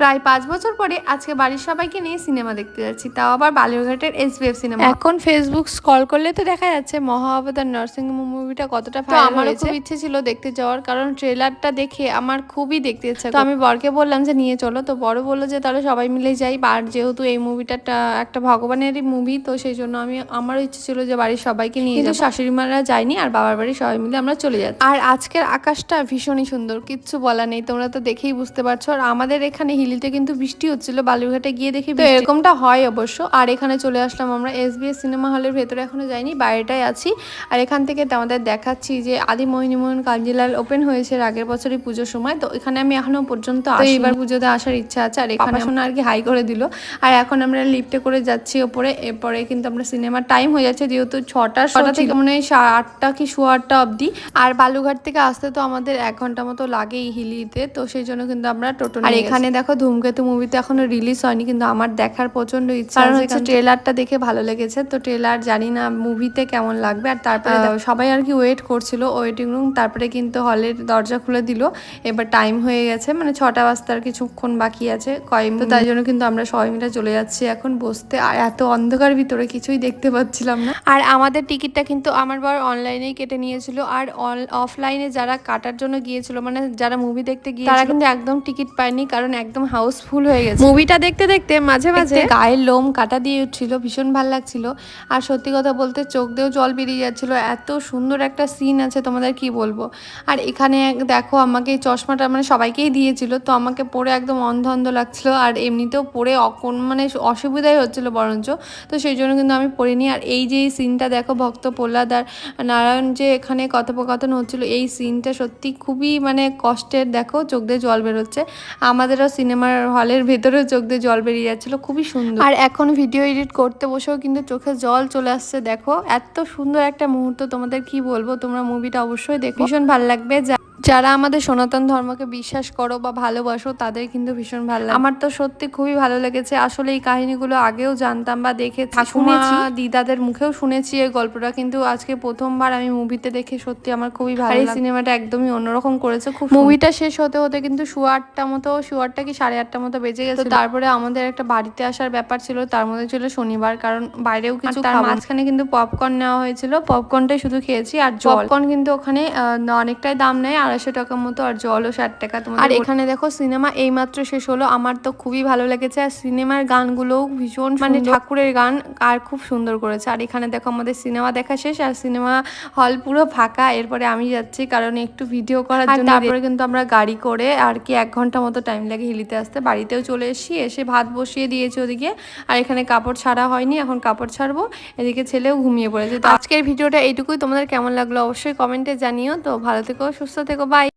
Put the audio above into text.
প্রায় পাঁচ বছর পরে আজকে বাড়ির সবাইকে নিয়ে সিনেমা দেখতে যাচ্ছি। তাও আবার বালুরঘাটের এসবিএফ সিনেমা। এখন ফেসবুক স্ক্রল করলে তো দেখা যাচ্ছে মহা অবতার নার্সিং মুভিটা কতটা তো আমারও খুব ইচ্ছে ছিল দেখতে যাওয়ার কারণ ট্রেলারটা দেখে আমার খুবই দেখতে ইচ্ছা তো আমি বরকে বললাম যে নিয়ে চলো। তো বড় বলল যে তাহলে সবাই মিলে যাই। আর যেহেতু এই মুভিটা একটা ভগবানেরই মুভি তো সেই জন্য আমি আমারও ইচ্ছে ছিল যে বাড়ির সবাইকে নিয়ে যাব। শাশুড়ি মারা যায়নি আর বাবার বাড়ি সবাই মিলে আমরা চলে যাচ্ছি। আর আজকের আকাশটা ভীষণই সুন্দর কিচ্ছু বলা নেই। তোমরা তো দেখেই বুঝতে পারছ। আর আমাদের এখানে হিলিতে কিন্তু বৃষ্টি হচ্ছিল বালুরঘাটে গিয়ে দেখি তো এরকমটা হয় অবশ্য। আর এখানে চলে আসলাম আমরা এসবিএস সিনেমা হলের ভেতরে এখনও যাইনি বাইরেটাই আছি। আর এখান থেকে আমাদের দেখাচ্ছি যে আদি মোহিনীমোহন কাঞ্জিলাল ওপেন হয়েছে আগের বছরই পুজোর সময় তো এখানে আমি এখনও পর্যন্ত এবার পুজোতে আসার ইচ্ছা আছে আর এখানে শোনা আর কি হাই করে দিল। আর এখন আমরা লিফটে করে যাচ্ছি ওপরে এরপরে কিন্তু আমরা সিনেমার টাইম হয়ে যাচ্ছে যেহেতু ছটা ছটা থেকে মনে হয় সা- আটটা কি সোয়া আটটা অবধি। আর বালুঘাট থেকে আসতে তো আমাদের এক ঘণ্টা মতো লাগে হিলিতে তো সেই জন্য কিন্তু আমরা টোটো আর এখানে দেখো ধূমকেতু মুভিতে এখনও রিলিজ হয়নি কিন্তু আমার দেখার প্রচণ্ড ইচ্ছা কারণ হচ্ছে ট্রেলারটা দেখে ভালো লেগেছে তো ট্রেলার জানি না মুভিতে কেমন লাগবে আর তারপরে সবাই আর কি ওয়েট করছিল ওয়েটিং রুম তারপরে কিন্তু হলের দরজা খুলে দিল এবার টাইম হয়ে গেছে মানে ছটা বাজতে আর কিছুক্ষণ বাকি আছে কয়েক তো তাই জন্য কিন্তু আমরা সবাই মিলে চলে যাচ্ছি এখন বসতে আর এত অন্ধকার ভিতরে কিছুই দেখতে পাচ্ছিলাম না। আর আমাদের টিকিটটা কিন্তু আমার বর অনলাইনেই কেটে নিয়েছিল আর অফলাইনে যারা কাটার জন্য গিয়েছিল মানে যারা মুভি দেখতে গিয়ে তারা কিন্তু একদম টিকিট পায়নি কারণ একদম হাউসফুল হয়ে গেছে। মুভিটা দেখতে দেখতে মাঝে মাঝে গায়ের লোম কাটা দিয়ে উঠছিল ভীষণ ভালো লাগছিল। আর সত্যি কথা বলতে চোখ দিয়েও জল বেরিয়ে যাচ্ছিল। এত সুন্দর একটা সিন আছে তোমাদের কি বলব? আর এখানে দেখো আমাকে এই চশমাটা মানে সবাইকেই দিয়েছিল তো আমাকে পরে একদম অন্ধ অন্ধ লাগছিল। আর এমনিতেও পরে অকন মানে অসুবিধাই হচ্ছিল বরঞ্চ। তো সেই জন্য কিন্তু আমি পড়িনি। আর এই যে এই সিনটা দেখো ভক্ত প্রহ্লাদ আর নারায়ণ যে এখানে কথোপকথন হচ্ছিল এই সিনটা সত্যি খুবই মানে কষ্টের। দেখো চোখ দিয়ে জল বেরোচ্ছে। আমাদেরও সিনেমার হলের ভেতরেও চোখ দিয়ে জল বেরিয়ে যাচ্ছিল, খুবই সুন্দর। আর এখন ভিডিও এডিট করতে বসেও কিন্তু চোখে জল চলে আসছে, দেখো। এত সুন্দর একটা মুহূর্ত, তোমাদের কি বলব? তোমরা মুভিটা অবশ্যই দেখো। ভীষণ ভালো লাগবে যারা আমাদের সনাতন ধর্মকে বিশ্বাস করো বা ভালোবাসো তাদের কিন্তু ভীষণ ভালো লাগে। আমার তো সত্যি খুবই ভালো লেগেছে। আসলে এই কাহিনীগুলো আগেও জানতাম বা দেখে শুনেছি দিদাদের মুখেও শুনেছি এই গল্পটা কিন্তু আজকে প্রথমবার আমি মুভিতে দেখে সত্যি আমার খুবই ভালো এই সিনেমাটা একদমই অন্যরকম করেছে খুব মুভিটা শেষ হতে হতে কিন্তু সোয়া আটটা মতো সোয়া আটটা কি সাড়ে আটটা মতো বেজে গেছে তারপরে আমাদের একটা বাড়িতে আসার ব্যাপার ছিল তার মধ্যে ছিল শনিবার কারণ বাইরেও কিছু তার মাঝখানে কিন্তু পপকর্ন নেওয়া হয়েছিল। পপকর্নটাই শুধু খেয়েছি আর পপকর্ন কিন্তু ওখানে অনেকটাই দাম নেয় আড়াইশো টাকার মতো আর জলও ষাট টাকা তোমার আর এখানে দেখো সিনেমা এইমাত্র শেষ হলো। আমার তো খুবই ভালো লেগেছে। আর সিনেমার গানগুলোও ভীষণ মানে ঠাকুরের গান আর খুব সুন্দর করেছে। আর এখানে দেখো আমাদের সিনেমা দেখা শেষ। আর সিনেমা হল পুরো ফাঁকা। এরপরে আমি যাচ্ছি কারণ একটু ভিডিও করার জন্য তারপরে কিন্তু আমরা গাড়ি করে আর কি এক ঘণ্টা মতো টাইম লাগে হিলিতে আসতে। বাড়িতেও চলে এসেছি এসে ভাত বসিয়ে দিয়েছি ওদিকে। আর এখানে কাপড় ছাড়া হয়নি এখন কাপড় ছাড়বো। এদিকে ছেলেও ঘুমিয়ে পড়েছে। তো আজকের ভিডিওটা এইটুকুই। তোমাদের কেমন লাগল অবশ্যই কমেন্টে জানিও। তো ভালো থেকো সুস্থ থেকো সবাই